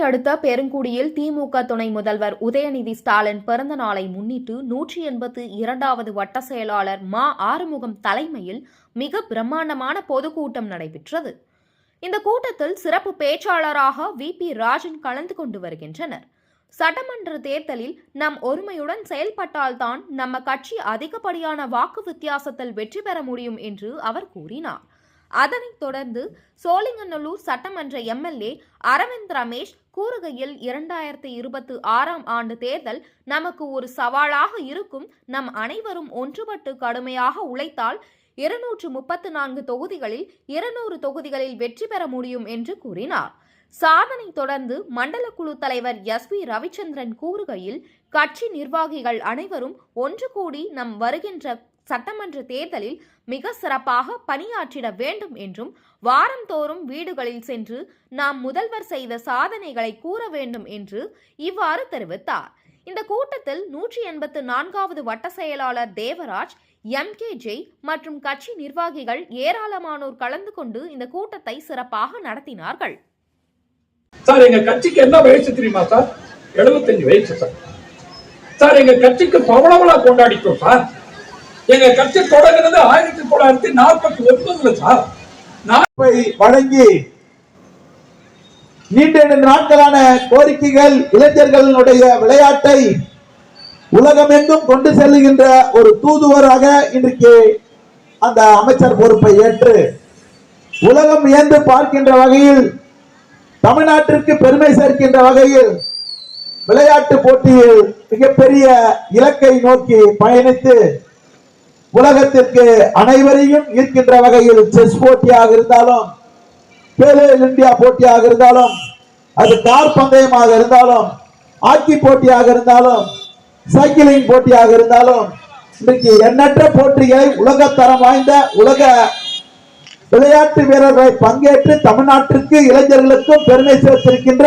அடுத்த பெருங்குடியில் திமுக துணை முதல்வர் உதயநிதி ஸ்டாலின் பிறந்த நாளை முன்னிட்டு நூற்றி எண்பத்து இரண்டாவது வட்ட செயலாளர் மா ஆறுமுகம் தலைமையில் மிக பிரம்மாண்டமான பொதுக்கூட்டம் நடைபெற்றது. இந்த கூட்டத்தில் சிறப்பு பேச்சாளராக வி. பி. ராஜன் கலந்து கொண்டு வருகின்றனர். சட்டமன்ற தேர்தலில் நம் ஒருமையுடன் செயல்பட்டால்தான் நம்ம கட்சி அதிகப்படியான வாக்கு வித்தியாசத்தில் வெற்றி பெற முடியும் என்று அவர் கூறினார். அதனைத் தொடர்ந்து சோழிங்கநல்லூர் சட்டமன்ற எம்எல்ஏ அரவிந்த் ரமேஷ் கூறுகையில் இரண்டாயிரத்தி இருபத்தி ஆறாம் ஆண்டு தேர்தல் நமக்கு ஒரு சவாலாக இருக்கும். நம் அனைவரும் ஒன்றுபட்டு கடுமையாக உழைத்தால் இருநூற்று முப்பத்து நான்கு தொகுதிகளில் இருநூறு தொகுதிகளில் வெற்றி பெற முடியும் என்று கூறினார். சாதனை தொடர்ந்து மண்டல குழு தலைவர் எஸ் பி ரவிச்சந்திரன் கூறுகையில் கட்சி நிர்வாகிகள் அனைவரும் ஒன்று கூடி நம் வருகின்ற சட்டமன்ற தேர்தலில் மிக சிறப்பாக பணியாற்றிட வேண்டும் என்றும் வாரந்தோறும் வீடுகளில் சென்று நாம் முதல்வர் செய்த சாதனைகளை கூற வேண்டும் என்று இவ்வாறு தெரிவித்தார். இந்த கூட்டத்தில் நூற்றி எண்பத்து நான்காவது வட்ட செயலாளர் தேவராஜ் எம். கே. ஜெய் மற்றும் கட்சி நிர்வாகிகள் ஏராளமானோர் கலந்து கொண்டு இந்த கூட்டத்தை சிறப்பாக நடத்தினார்கள். சார் எங்க கட்சிக்கு என்ன வயசு தெரியுமா சார்? 75 வயசு சார். சார் எங்க கட்சிக்கு பவளவளா கொண்டாடிட்டோம் சார். எங்க கட்சி தொடங்கினது ஆயிரத்தி தொள்ளாயிரத்தி நாற்பத்தி ஒன்பதுல சார். நாற்பது வழங்கி நீண்ட நாட்களான கோரிக்கைகள் இளைஞர்களுடைய விளையாட்டை உலகமெங்கும் கொண்டு செல்லுகின்ற ஒரு தூதுவராக இன்றைக்கு அந்த அமைச்சர் பொறுப்பை ஏற்று உலகம் இயந்து பார்க்கின்ற வகையில் தமிழ்நாட்டிற்கு பெருமை சேர்க்கின்ற வகையில் விளையாட்டு போட்டியில் மிகப்பெரிய இலக்கை நோக்கி பயணித்து உலகத்திற்கு அனைவரையும் ஈர்க்கின்ற வகையில் செஸ் போட்டியாக இருந்தாலும் பேலோ இந்தியா போட்டியாக இருந்தாலும் அது கார் பந்தயமாக இருந்தாலும் ஹாக்கி போட்டியாக இருந்தாலும் சைக்கிளிங் போட்டியாக இருந்தாலும் இன்றைக்கு எண்ணற்ற போட்டிகளை உலகத்தரம் வாய்ந்த உலக விளையாட்டு வீரர்களை பங்கேற்று தமிழ்நாட்டிற்கு இளைஞர்களுக்கும் பெருமை சேர்த்திருக்கின்ற